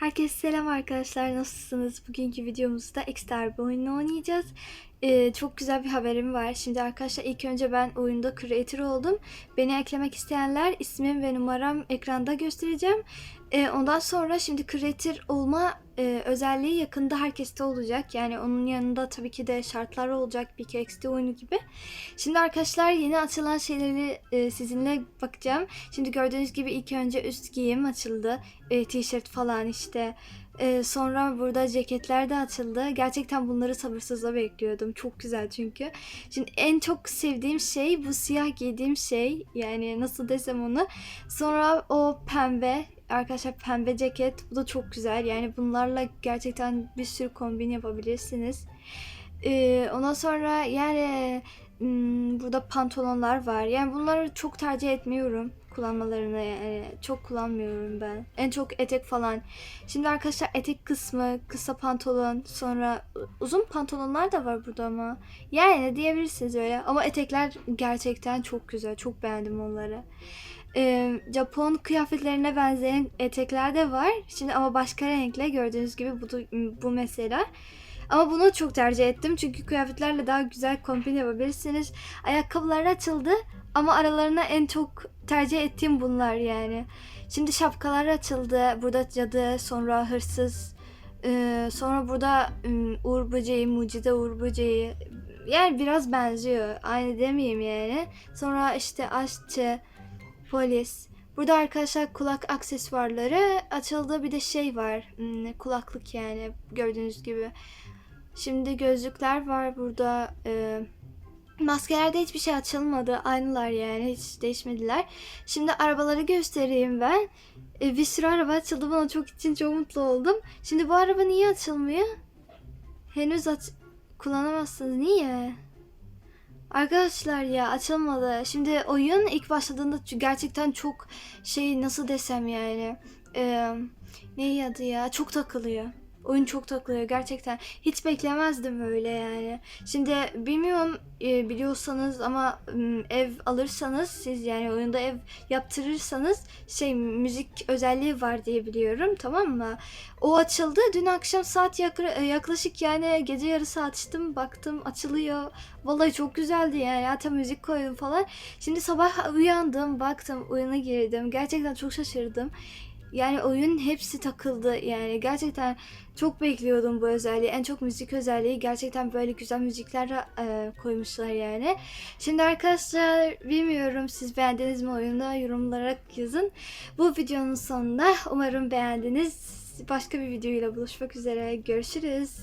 Herkese selam arkadaşlar. Nasılsınız? Bugünkü videomuzda X-Star bir oynayacağız. Ee, çok güzel bir haberim var. Şimdi arkadaşlar ilk önce ben oyunda creator oldum. Beni eklemek isteyenler ismim ve numaram ekranda göstereceğim. Ee, ondan sonra şimdi creator olma e, özelliği yakında herkeste olacak. Yani onun yanında tabii ki de şartlar olacak. Bir KXD oyunu gibi. Şimdi arkadaşlar yeni açılan şeyleri e, sizinle bakacağım. Şimdi gördüğünüz gibi ilk önce üst giyim açıldı. E, t-shirt falan işte. E, sonra burada ceketler de açıldı. Gerçekten bunları sabırsızla bekliyordum. Çok güzel çünkü. Şimdi en çok sevdiğim şey bu siyah giydiğim şey. Yani nasıl desem onu. Sonra o pembe. Arkadaşlar pembe ceket. Bu da çok güzel. Yani bunlarla gerçekten bir sürü kombin yapabilirsiniz. E, ondan sonra yani hmm, burada pantolonlar var. Yani bunları çok tercih etmiyorum kullanmalarını yani çok kullanmıyorum ben. En çok etek falan. Şimdi arkadaşlar etek kısmı, kısa pantolon, sonra uzun pantolonlar da var burada ama. Yani diyebilirsiniz öyle. Ama etekler gerçekten çok güzel. Çok beğendim onları. Ee, Japon kıyafetlerine benzeyen etekler de var. Şimdi ama başka renkle gördüğünüz gibi bu, bu mesela. Ama bunu çok tercih ettim çünkü kıyafetlerle daha güzel kombin yapabilirsiniz. Ayakkabılar açıldı ama aralarına en çok tercih ettiğim bunlar yani. Şimdi şapkalar açıldı. Burada cadı, sonra hırsız, ee, sonra burada ım, Uğur Böceği, Mucide Uğur Böceği. Yani biraz benziyor. Aynı demeyeyim yani. Sonra işte aşçı, polis. Burada arkadaşlar kulak aksesuarları açıldı. Bir de şey var. Kulaklık yani gördüğünüz gibi. Şimdi gözlükler var burada. Ee, maskelerde hiçbir şey açılmadı. Aynılar yani hiç değişmediler. Şimdi arabaları göstereyim ben. Ee, bir sürü araba açıldı. Buna çok için çok mutlu oldum. Şimdi bu araba niye açılmıyor? Henüz aç kullanamazsınız. Niye? Arkadaşlar ya açılmadı. Şimdi oyun ilk başladığında gerçekten çok şey nasıl desem yani. Ee, ne adı ya? Çok takılıyor. Oyun çok takılıyor gerçekten. Hiç beklemezdim öyle yani. Şimdi bilmiyorum e, biliyorsanız ama ev alırsanız siz yani oyunda ev yaptırırsanız şey müzik özelliği var diye biliyorum tamam mı? O açıldı. Dün akşam saat yakra- yaklaşık yani gece yarısı açtım baktım açılıyor. Vallahi çok güzeldi yani. Hatta müzik koydum falan. Şimdi sabah uyandım baktım oyuna girdim. Gerçekten çok şaşırdım. Yani oyun hepsi takıldı yani gerçekten çok bekliyordum bu özelliği. En çok müzik özelliği gerçekten böyle güzel müzikler e, koymuşlar yani. Şimdi arkadaşlar bilmiyorum siz beğendiniz mi oyunu yorumlara yazın. Bu videonun sonunda umarım beğendiniz. Başka bir videoyla buluşmak üzere. Görüşürüz.